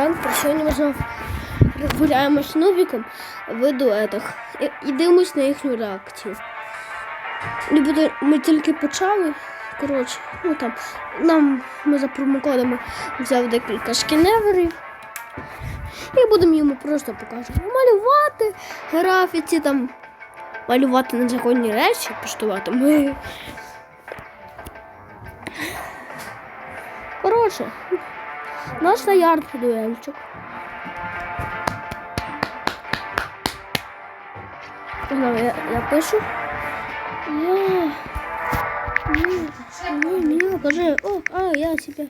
ранку, сьогодні ми знов гуляємо з Нубіком в дуетах і, і дивимось на їхню реакцію. Буде, ми тільки почали. Коротше, ну там нам ми за промокодами взяв декілька шкіневерів. І будемо йому просто показувати. Малювати графіці, там, малювати незаконні речі, піштувати. Ми... Коротше, на ярд дуельчик. Погнали, я, я пишу. Я... Не, не, не, покажи. О, а, я тебя.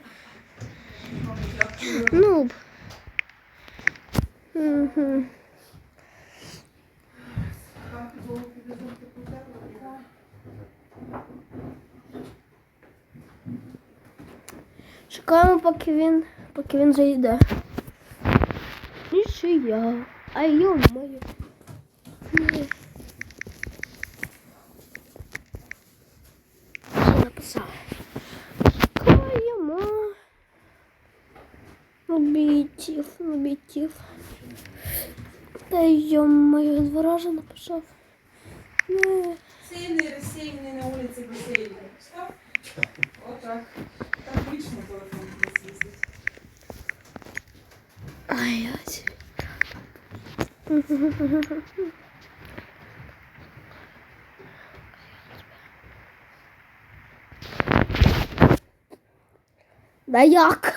Нуб. Угу. Чекаємо, поки він, поки він зайде. І ще я. А йо-моє. Ні. Що написав? Чекаємо. Обітів, обітів. Та йо-моє, два рази написав. Не. Сильний, розсіяний на вулиці басейні. Да як?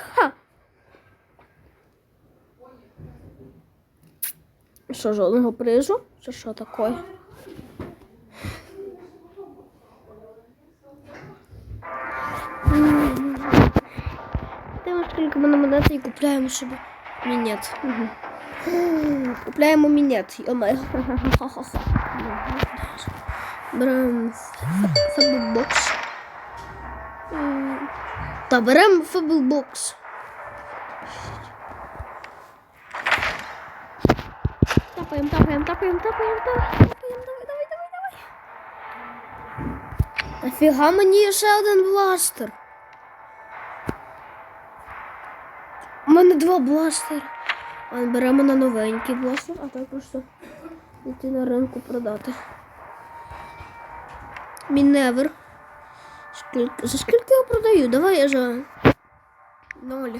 Що, жодного призу? Це що таке? М. Дивимось, скільки ми на монети і купляємо собі мінет. Угу. Купляємо мінет. Беремо фабелбокс. Та беремо фабелбокс. Тапаємо, тапаємо, тапаємо, тапаємо, тапаємо, давай, давай, давай, давай. Нафіга мені ще один бластер? У мене два бластери. Беремо на новенький бластер, а так просто йти на ринку продати. Міневер. Скільки, за скільки я продаю? Давай я за ноль.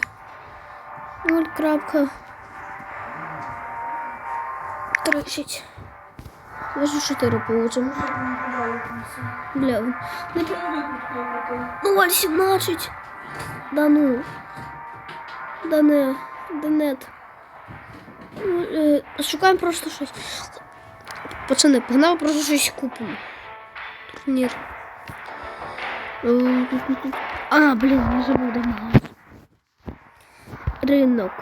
Ноль крапка. Тридцять. Даже чотири получимо. Бля. не Що викупив? Ну, 17. Да ну. Да не. Да нет. Е, Шукаємо просто щось. Пацани, погнали просто щось купимо. Турнір. Е, А, блін, не забув магазин. Ринок.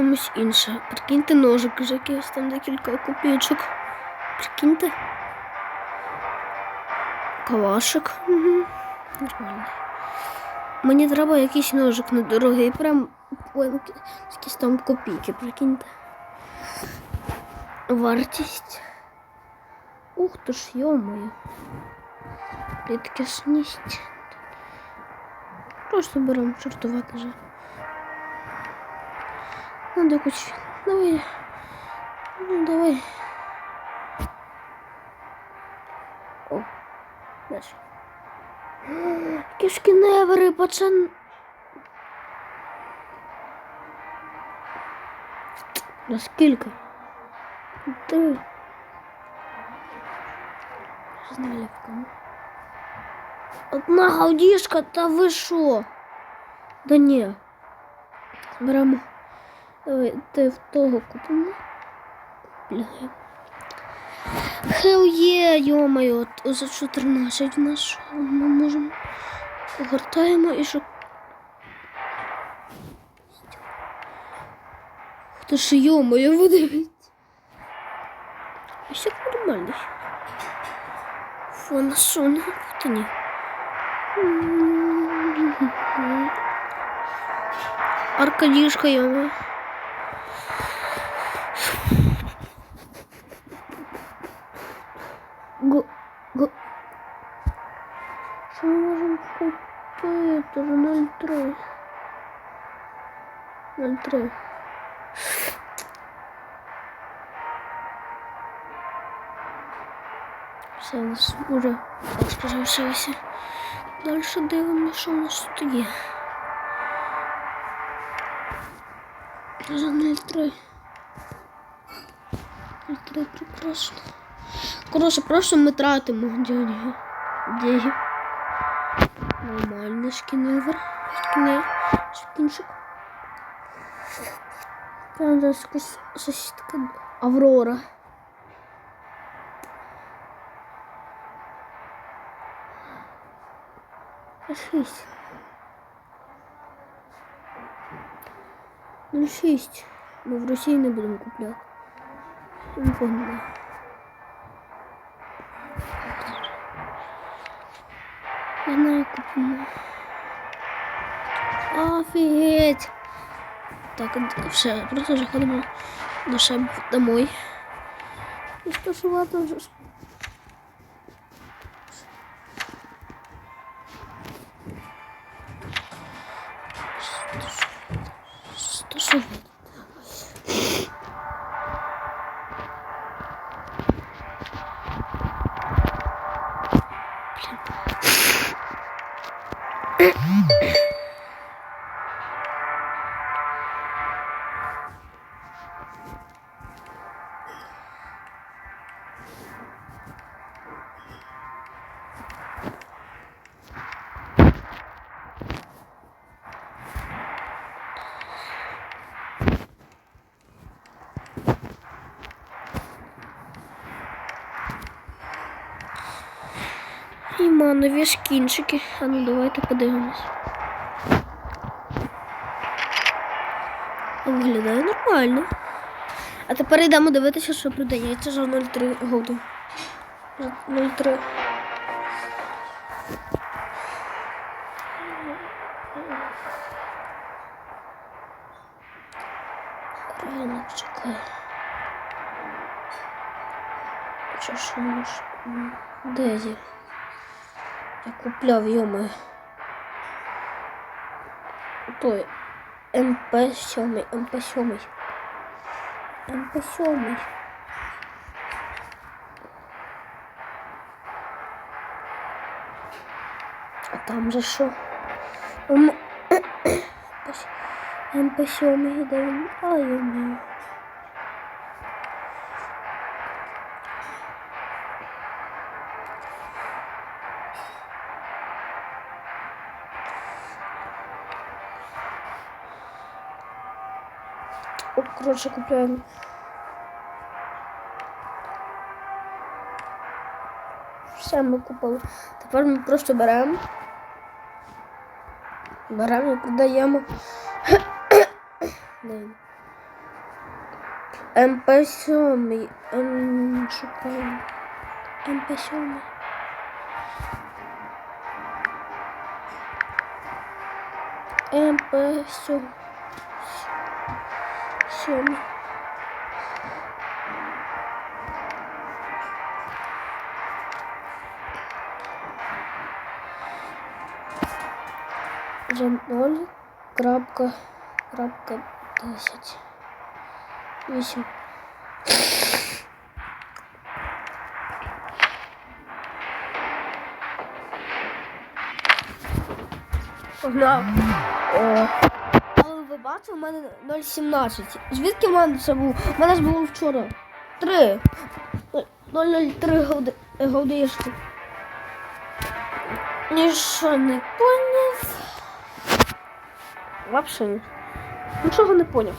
Подивимось інше. Прикиньте ножик, вже якийсь там декілька копійочок. Прикиньте. Калашик. Угу. Нормально. Мені треба якийсь ножик недорогий. Прям якісь там копійки, прикиньте. Вартість. Ух ти ж, йо-моє. Рідкісність. Просто беремо чортувати же. Надо якусь. Давай. Ну, давай. О, дальше. Кишки невери, пацан. На скільки? Ти. З наливками. Одна гаудішка, та ви що? Да ні. Беремо. Давай, ти в того купимо. Купляємо. Хел є, йомайо, за 14 в нас ми можемо. Огортаємо і що. Та ж йомайо, ви дивіться. І все нормально. Фу, на сон, та ні. Аркадішка, йома. 0,3? 0,3. Все, у нас уже залишилося. Далі дивимося, що у нас тут є. За 0,3. 0,3 прекрасно. Коротше, просто ми тратимо деньги. Деньги. Нормальний шкіневер. Шкіне. Шкінчик. Зараз якась сусідка Аврора. Шість. Ну, шість. Ми в Росії не будемо купляти. Не погнали. Я знаю, купимо. Офігеть! Так, все, просто ходимо до себе домой. І що ж ладно ж. Ж ладно? Beep. І манові шкінчики. А ну давайте подивимось. Виглядає нормально. А тепер йдемо дивитися, що продається за 0,3 году. За 0,3. Ринок чекай. Що ж Я купляв йоми. Той МП7, МП7. МП7. А там же що? М- МП7, де він? А, йоми. О, коротше, купляємо. Все ми купили. Тепер ми просто беремо. Беремо і він? МП7. М, Шукаємо. МП7. МП7. Сьомий. За ноль крапка крапка десять. Вісім. Погнав. О. Але ви бачите, у мене 0,17. Звідки в мене це був? У мене ж було вчора. 3. 0,03 годи, годишки. Нічого не поняв. Вообще ні. Нічого не поняв.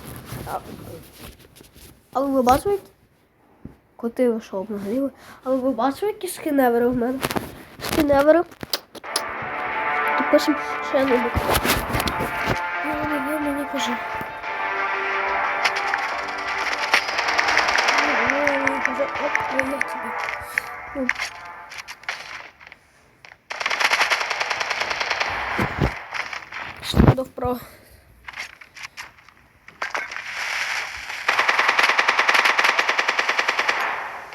Але ви бачите? Коти вийшов нагріли. Але ви бачите, які скіневери в мене? Скіневери. Тут пишемо, що я не буду. Ну. Що буду вправо.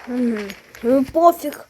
Мгм. Ну пофіг.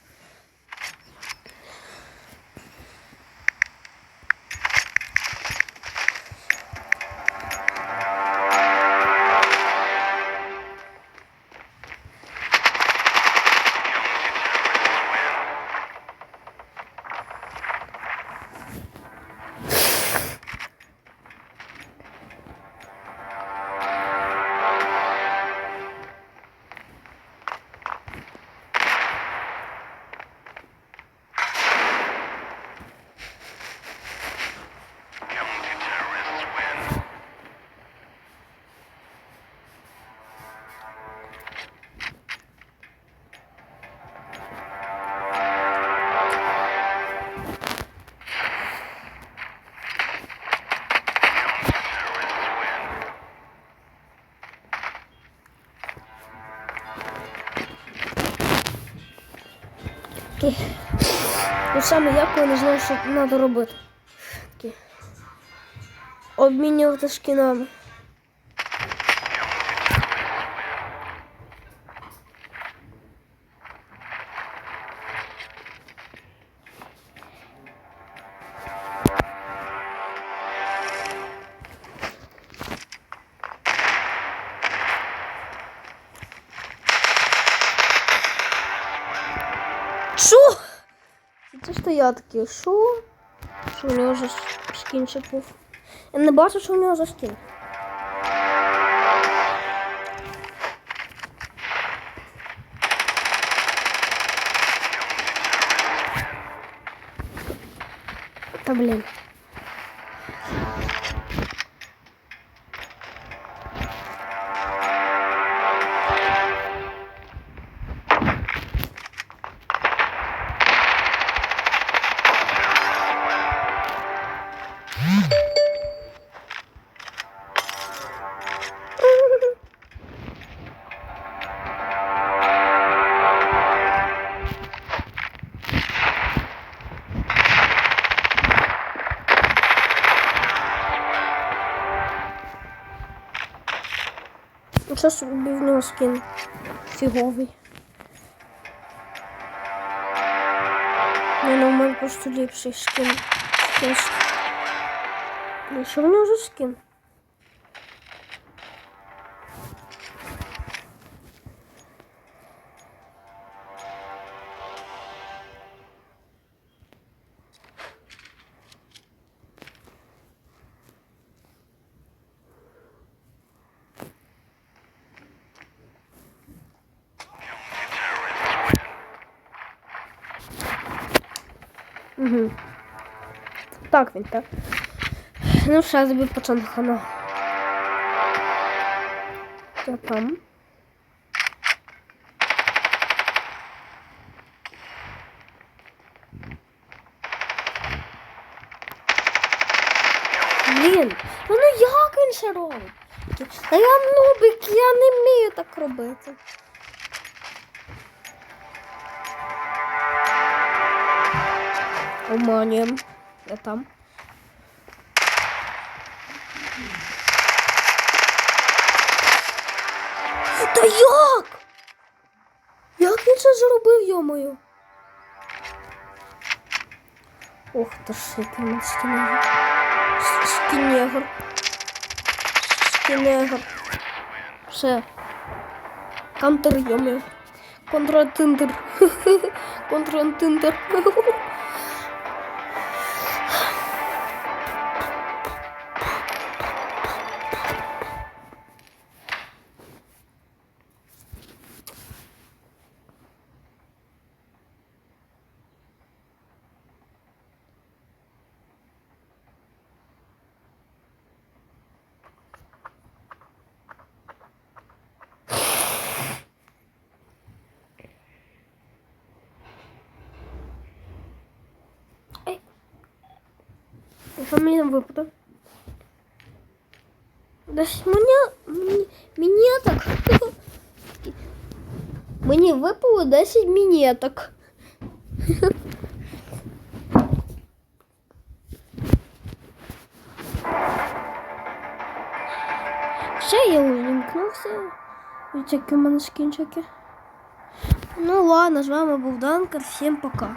Такі. Ну саме я коли не знаю, що треба робити. Такі. Обмінювати шкінами. Що? Це ж то я такий, шу, Що у нього вже скінчик був. Я не бачу, що у нього за скін. Та блін. Що собі в нього скін фіговий. Не, ну, у мене просто ліпший скин. що в нього за скін? Угу. Так він, так. Ну, ще тобі початку на. Що там? Блін, ну, ну як він ще робить? Та я нубик, я не вмію так робити. Обманюємо. Я там. Та як? Як він це зробив, йомою? Ох, та він скінегр. Скінегр. Скінегр. Все. Контр, йомою. Контратиндер. Контратиндер. Що мені випадав? Десь мені, мені, мені так. Мені випало 10 мінеток. Ще я увімкнувся. Ось які в мене скінчики. Ну ладно, з вами був Данкер. Всім пока.